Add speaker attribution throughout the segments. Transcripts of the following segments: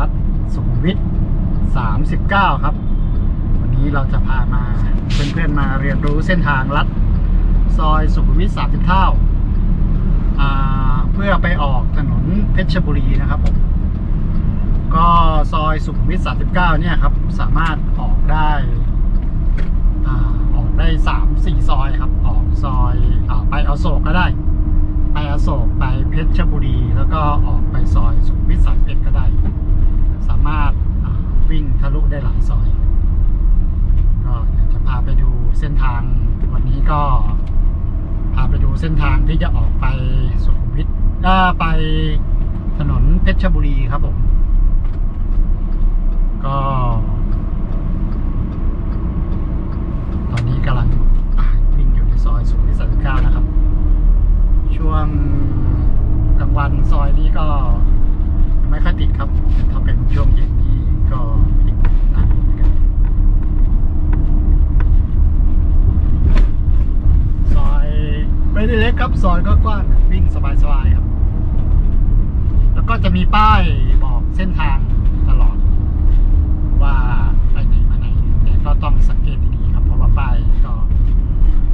Speaker 1: รัฐสุขมวิท39 ครับ วันนี้เราจะพามาเพื่อนๆมาเรียนรู้เส้นทางลัดซอยสุขุมวิท39อ่าเพื่อไปออกถนนเพชรบุรีนะครับผมก็ซอยสุขุมวิท39 เนี่ยครับ สามารถออกได้ออกได้ 3 4 ซอยครับ ออกซอยอไปอโศกก็ได้ ไปอโศกไปเพชรบุรี แล้วก็ออกไปซอยสุขุมวิท31ก็ได้ สามารถอ่าวิ่งทะลุได้หลายซอย ก็เดี๋ยวจะพาไปดู เส้นทางวันนี้ก็พาไปดูเส้นทางที่จะออกไปสุขุมวิทก็ไปถนนเพชรบุรีครับผม ก็ ตอนนี้กำลังอะวิ่งอยู่ในซอยสุขุมวิท39นะครับ ช่วงกลางวันซอยนี้ก็ไม่ค่อยติดครับแต่ถ้าเป็นช่วงเย็นนี้ก็ติดนะเหมือนกัน ซอย ไม่ได้เล็กครับซอยก็กว้างวิ่งสบายๆครับ แล้วก็จะมีป้ายบอกเส้นทางตลอด ว่าไปไหนมาไหนแต่ก็ต้องสังเกตดีๆครับ เพราะว่าป้ายก็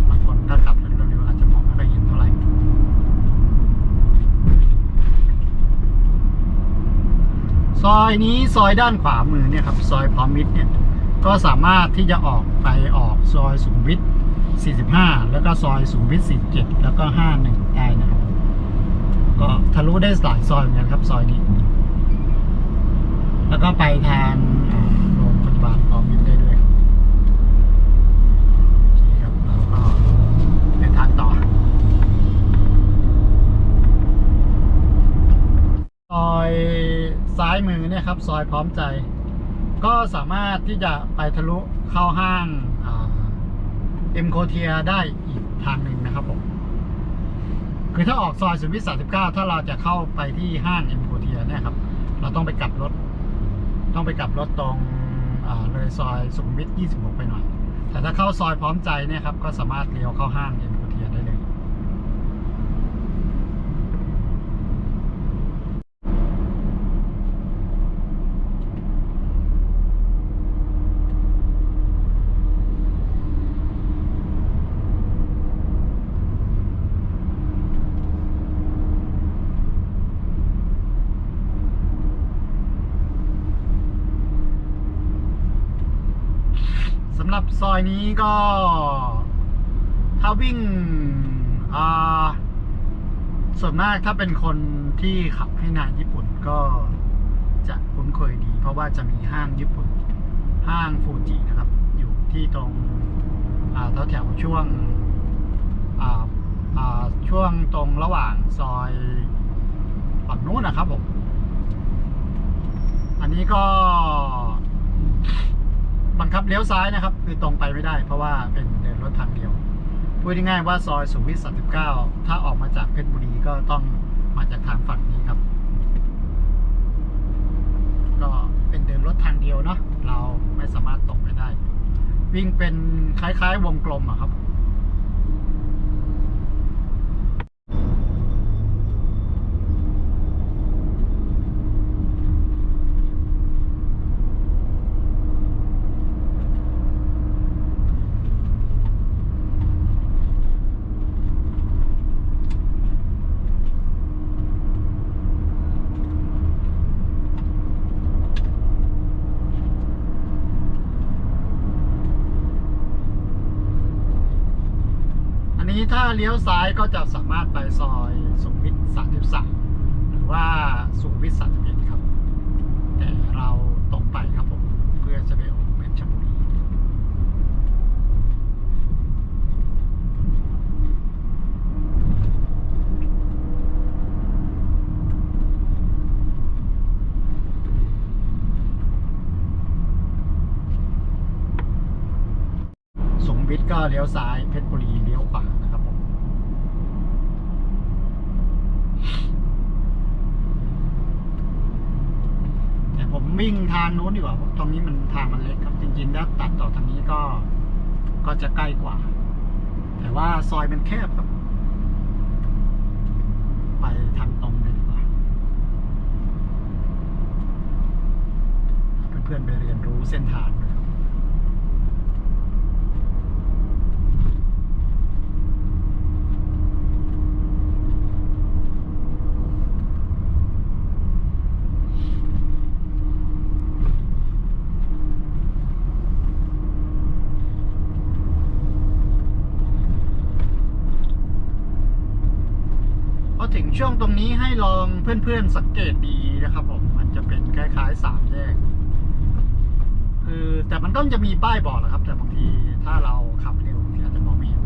Speaker 1: บางคนถ้าขับเร็วๆอาจจะมองไม่ค่อยเห็นเท่าไหร่ซอยนี้ซอยด้านขวามือเนี่ยครับ ซอยพร้อมมิตรเนี่ยก็สามารถที่จะออกไปออกซอยสุขุมวิท 45 แล้วก็ซอยสุขุมวิท47 แล้วก็ 51 ได้นะครับ ก็ทะลุได้หลายซอยเหมือนกันครับ ซอยนี้ แล้วก็ไปทางโรงพยาบาลพร้อมมิตรได้ด้วยครับโอเคครับเราก็เดินทางต่อ ซอยซ้ายมือเนี่ยครับ ซอยพร้อมใจ ก็สามารถที่จะไปทะลุเข้าห้าง เอ็มโคเทียได้อีกทางหนึ่งนะครับผมคือถ้าออกซอยสุขุมวิท39ถ้าเราจะเข้าไปที่ห้างเอ็มโคเทียเนี่ยครับ เราต้องไปกลับรถ ต้องไปกลับรถตรงเลยซอยสุขุมวิท26ไปหน่อย แต่ถ้าเข้าซอยพร้อมใจเนี่ยครับก็สามารถเลี้ยวเข้าห้างเอ็มโคเทียได้เลย สำหรับซอยนี้ก็ ถ้าวิ่งส่วนมากถ้าเป็นคนที่ขับให้นานญี่ปุ่นก็จะคุ้นเคยดี เพราะว่าจะมีห้างญี่ปุ่น ห้างฟูจินะครับ อยู่ที่ตรงแถวแถวช่วงช่วงตรงระหว่างซอยฝั่งนู้นนะครับผม อันนี้ก็ บังคับเลี้ยวซ้ายนะครับ คือตรงไปไม่ได้ เพราะว่าเป็นเดินรถทางเดียวพูดง่ายๆว่าซอยสุวิทสามสิบเก้าถ้าออกมาจากเพชรบุรีก็ต้องมาจากทางฝั่งนี้ครับ ก็เป็นเดินรถทางเดียวเนาะเราไม่สามารถตกไปได้ วิ่งเป็นคล้ายๆ วงกลมอะครับ ถ้าเลี้ยวซ้ายก็จะสามารถไปซอยสุขุมวิท33 หรือว่าสุขุมวิท31ครับ แต่เราตรงไปครับผมเพื่อจะไปออกเพชรบุรีสุขมวิทก็เลี้ยวซ้ายเพชรบุรีเลี้ยวขวานะครับผม แต่ผม วิ่งทางนู้นดีกว่าเพราะตรงนี้มันทางมันเล็กครับ จริงๆถ้าตัดต่อทางนี้ก็ ก็จะใกล้กว่า แต่ว่าซอยมันแคบครับ ไปทางตรงเลยดีกว่า เพื่อนๆไปเรียนรู้เส้นทาง อถึงช่วงตรงนี้ให้ลองเพื่อนๆสังเกตดีนะครับผมมันจะเป็นคล้ายๆสามแยกคือแต่มันก็จะมีป้ายบอกแหละครับ แต่บางทีถ้าเราขับเร็วอาจจะมองไม่เห็น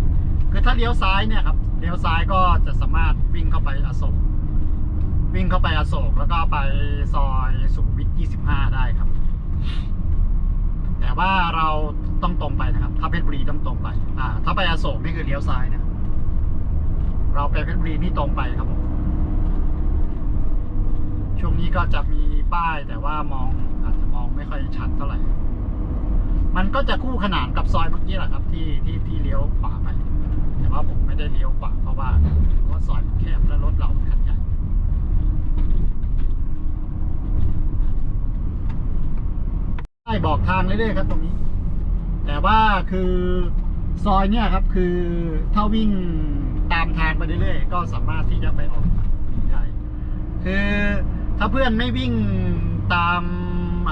Speaker 1: คือถ้าเลี้ยวซ้ายเนี่ยครับเลี้ยวซ้ายก็จะสามารถวิ่งเข้าไปอโศกวิ่งเข้าไปอโศกแล้วก็ไปซอยสุขุมวิท 25 ได้ครับ แต่ว่าเราต้องตรงไปนะครับ ถ้าเพชรบุรีต้องตรงไป อ่า ถ้าไปอโศกนี่คือเลี้ยวซ้ายนะ เราไปเพชรบุรีนี่ตรงไปครับผมช่วงนี้ก็จะมีป้ายแต่ว่ามองอาจจะมองไม่ค่อยชัดเท่าไหร่ มันก็จะคู่ขนานกับซอยเมื่อกี้แหละครับ ที่ที่ที่เลี้ยวขวาไป แต่ว่าผมไม่ได้เลี้ยวขวาเพราะว่าเพราะซอยมันแคบและรถเราคันใหญ่ป้ายบอกทางเรื่อยๆครับตรงนี้ แต่ว่าคือ ซอยเนี่ยครับคือถ้าวิ่งตามทางไปเรื่อยๆก็สามารถที่จะไปออกได้คือถ้าเพื่อนไม่วิ่งตาม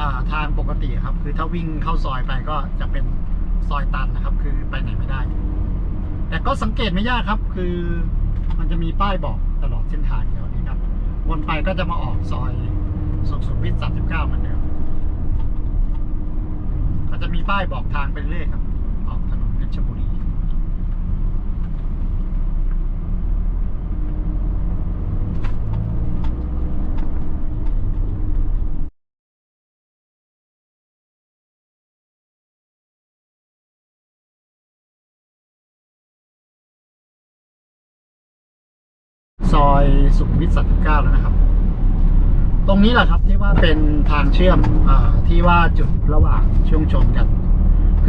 Speaker 1: าทางปกติครับ คือถ้าวิ่งเข้าซอยไปก็จะเป็นซอยตันนะครับ คือไปไหนไม่ได้ แต่ก็สังเกตไม่ยากครับ คือมันจะมีป้ายบอกตลอดเส้นทางเดี๋ยวนี้ครับวนไปก็จะมาออกซอยสุขุมวิท39เหมือนเดิมก็จะมีป้ายบอกทางไปเรื่อยครับ ชรบุรีซอยสุขุมวิท39แล้วนะครับ ตรงนี้แหละครับที่ว่าเป็นทางเชื่อมอที่ว่าจุดระหว่างช่วงชนกัน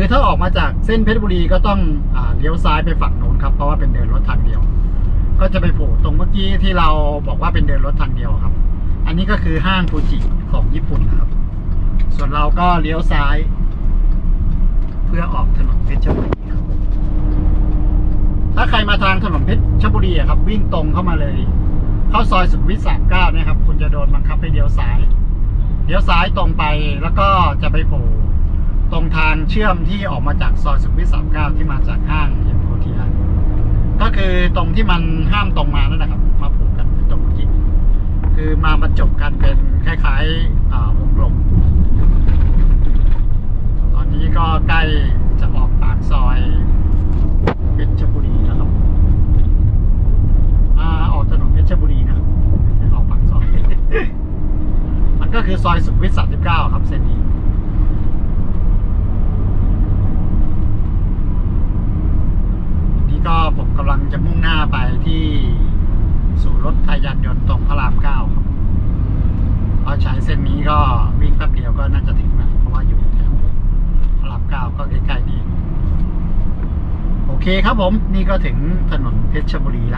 Speaker 1: คือถ้าออกมาจากเส้นเพชรบุรีก็ต้องอเลี้ยวซ้ายไปฝั่งโน้นครับเพราะว่าเป็นเดินรถทางเดียว ก็จะไปโผล่ตรงเมื่อกี้ที่เราบอกว่าเป็นเดินรถทางเดียวครับ อันนี้ก็คือห้างฟูจิของญี่ปุ่นนะครับ ส่วนเราก็เลี้ยวซ้าย เพื่อออกถนนเพชรบุรีครับถ้าใครมาทางถนนเพชรบุรีครับ วิ่งตรงเข้ามาเลย เข้าซอยสุขวิท39เนี่ยครับ คุณจะโดนบังคับให้เลี้ยวซ้ายเลี้ยวซ้ายตรงไปแล้วก็จะไปโผล่ ตรงทางเชื่อมที่ออกมาจากซอยสุขวิท39ที่มาจากห้างเอ็มโคเทียก็คือตรงที่มันห้ามตรงมานั่นแหละครับ มาผูกกันตรงเมื่คือมาบรรจบกันเป็นคล้ายๆวงกลม ตอนนี้ก็ใกล้จะออกปากซอยเพชรบุรีแล้วครับอ่าออกถนนเพชรบุรีนะครับออกปากซอย มันก็คือซอยสุขุมวิท39ครับเส้นนี้ก็ผมกำลัง จะมุ่งหน้าไปที่สู่รถไทยยานยนต์ตรงพระรามเก้าครับเพราใช้เส้นนี้ก็วิ่งแป๊บเดียวก็น่าจะถึงนะเพราะว่าอยู่แถวพระรามเก้าก็ใกล้ๆนี้โอเคครับผมนี่ก็ถึงถนนเพชรบุรีแล้ว